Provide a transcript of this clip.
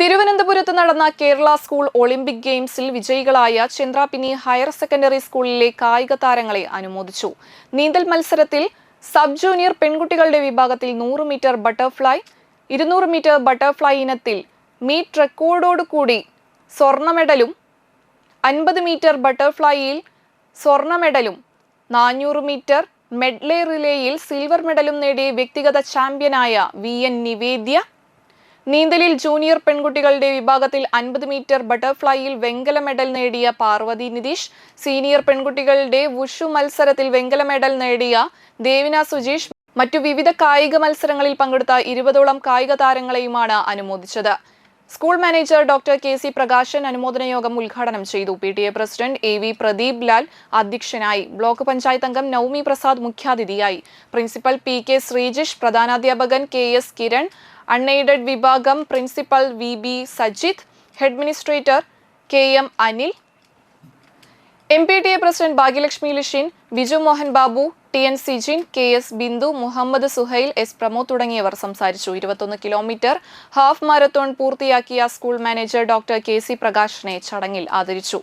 തിരുവനന്തപുരത്ത് നടന്ന Kerala school Olympic ഗെയിംസിൽ വിജയികളായ ചന്ദ്രാപിനി ഹയർ സെക്കൻഡറി സ്കൂളിലെ കായിക താരങ്ങളെ അനുമോദിച്ചു. നീന്തൽ മത്സരത്തിൽ സബ് ജൂനിയർ പെൺകുട്ടികളുടെ വിഭാഗത്തിൽ നൂറ് മീറ്റർ ബട്ടർഫ്ലൈ ഇരുന്നൂറ് മീറ്റർ ബട്ടർഫ്ലൈ ഇനത്തിൽ മീറ്റ് റെക്കോർഡോടുകൂടി സ്വർണ മെഡലും അൻപത് മീറ്റർ ബട്ടർഫ്ലൈയിൽ സ്വർണ മെഡലും നാനൂറ് മീറ്റർ മെഡ്ലേ റിലേയിൽ സിൽവർ മെഡലും നേടിയ വ്യക്തിഗത ചാമ്പ്യനായ വി എൻ നിവേദ്യ നീന്തലിൽ ജൂനിയർ പെൺകുട്ടികളുടെ വിഭാഗത്തിൽ അൻപത് മീറ്റർ ബട്ടർഫ്ലൈയിൽ വെങ്കല മെഡൽ നേടിയ പാർവതി നിതീഷ് സീനിയർ പെൺകുട്ടികളുടെ വുഷു മത്സരത്തിൽ വെങ്കല മെഡൽ നേടിയ ദേവിന സുജീഷ് മറ്റു വിവിധ കായിക മത്സരങ്ങളിൽ പങ്കെടുത്ത ഇരുപതോളം കായിക താരങ്ങളെയുമാണ് അനുമോദിച്ചത്. School manager doctor K C Prakashan അനുമോദന യോഗം ഉദ്ഘാടനം ചെയ്തു. P T A president A V Pradeep Lal അധ്യക്ഷനായി. ബ്ലോക്ക് പഞ്ചായത്ത് അംഗം നൌമി പ്രസാദ് മുഖ്യാതിഥിയായി. പ്രിൻസിപ്പൽ പി കെ ശ്രീജിഷ് പ്രധാനാധ്യാപകൻ കെ എസ് കിരൺ അൺഎയ്ഡഡ് വിഭാഗം principal V B Sajith head administrator K M Anil M P T A president Bhagyalakshmi Lishin Biju Mohan Babu T N Sijin K S Bindu Muhammad Suhail S Pramod തുടങ്ങിയവർ സംസാരിച്ചു. ഇരുപത്തൊന്ന് kilometre half marathon പൂർത്തിയാക്കിയ school manager doctor K C പ്രകാശിനെ ചടങ്ങിൽ ആദരിച്ചു.